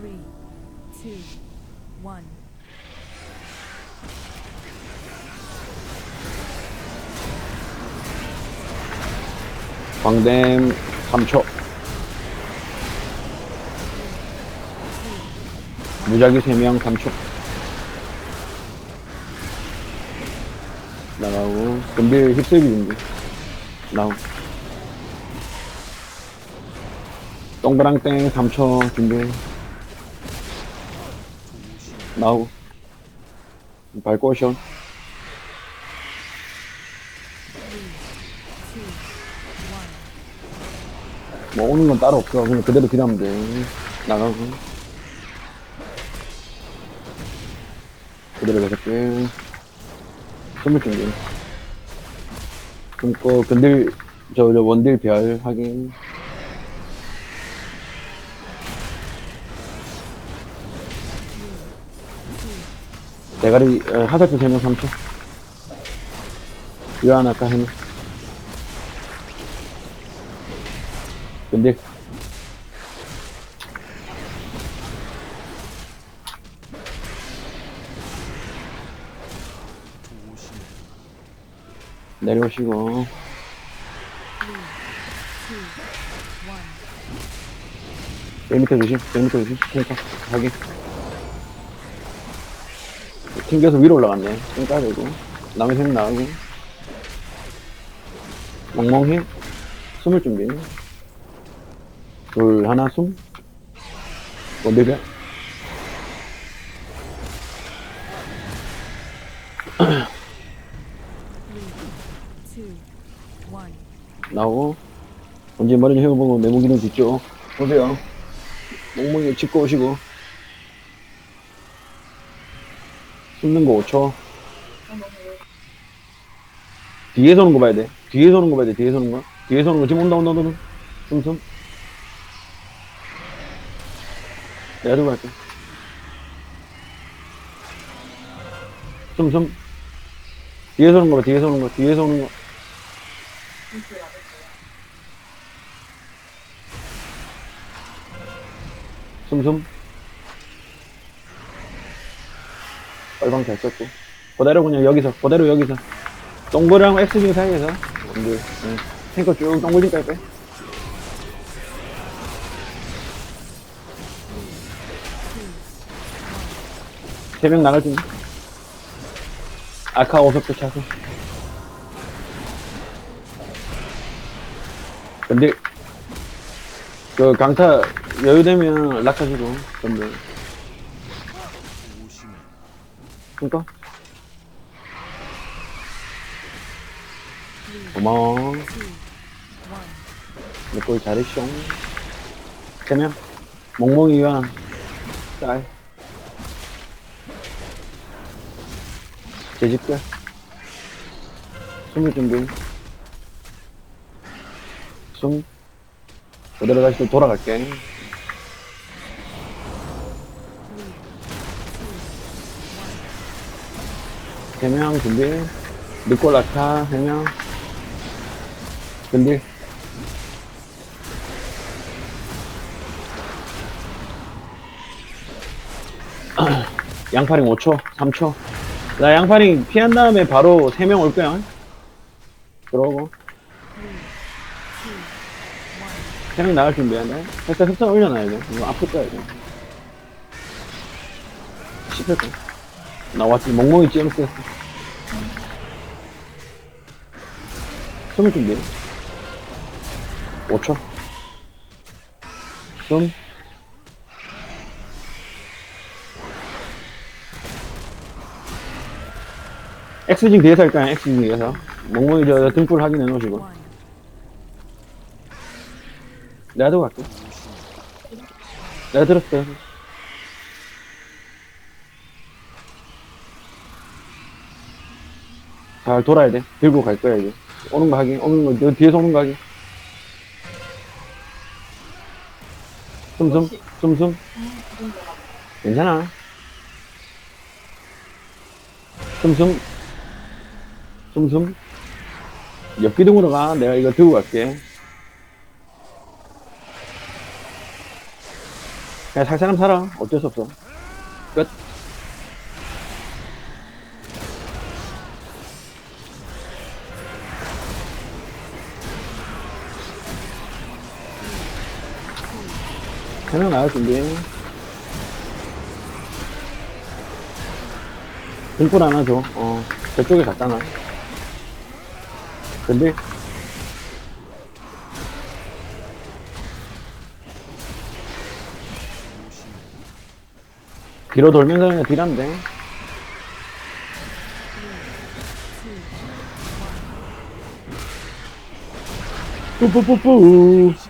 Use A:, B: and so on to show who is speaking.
A: three, two.
B: 광댐 3초. 무작위 3명 3초. 나가고 금빌 힙슬기 준비. 나오고 동그랑땡 3초 준비
A: Two, one.
B: 뭐 오는 건 따로 없어. 그냥 그대로 기다리면 돼. 나가고. 그대로 돼. 스물 준비. 근딜, 저, 저, 원딜 별 확인. 대가리, 어, 하사트 3명 3초. 유한 아까 해놓. 근데 내려오시고. 제 밑에 조심 제 밑에 조심 탱커 확인 튕겨서 위로 올라갔네. 탱커 되고. 남의 생 나가고. 멍멍히 숨을 준비. 둘 하나 숨.
A: one.
B: 나오고. 언제 머리 좀 해보고 내무기는 뒤쪽 보세요. 멍멍이 짚고 오시고 숨는 거 5초 뒤에서 오는 거 봐야 돼. 뒤에서 오는 거 봐야 돼 뒤에서 오는 거. 뒤에서 오는 거 지금 온다 온다 온다 온다. 숨숨. 내가 들고 갈게. 숨숨. 뒤에서 오는 거 봐 뒤에서 오는 거 뒤에서 오는 거. 숨숨 빨방 잘 썼고. 그대로 그냥 여기서 그대로 여기서. 동그랑 X빙 사이에서. 근데 응. 탱커 쭉 동글링까지 빼 세명 나갈 준비 아카 오석도 차고. 근데 그 강타 여유되면 락하시고 근데 그니까 고마워. 내꼴 잘했쇼 세명 멍멍이 위한 짤. 제집결 숨을 준비 숨. 그대로 다시 또 돌아갈게 세명 준비. 늦고 라타 세명. 근딜 양파링 5초 3초. 나 양파링 피한 다음에 바로 3명 올 거야.
A: one.
B: 3명 나갈 준비하네. 살짝 흡선 올려놔야 돼. 이거 아플 거야 이거. 씹힐 거야 나 왔지. 멍멍이 찌르겠어 숨을 준비 5초 숨. X징 뒤에서 할까요? X징 뒤에서. 멍멍이 저 등불 확인해 놓으시고. 들고 갈게. 내가 들었어 잘 돌아야 돼. 들고 갈 거야 이제. 오는 거 하기 오는 거 너 뒤에서 오는 거 하기 숨숨 숨숨 괜찮아. 숨숨 숨숨 옆 기둥으로 가. 내가 이거 들고 갈게. 그냥 살 사람 살아. 어쩔 수 없어. 끝. 세명 나갈 준비. 등불 하나 줘. 어, 저쪽에 갔잖아. 근데, 뒤로 돌면서 그냥 딜하면 돼. 뿌뿌뿌뿌.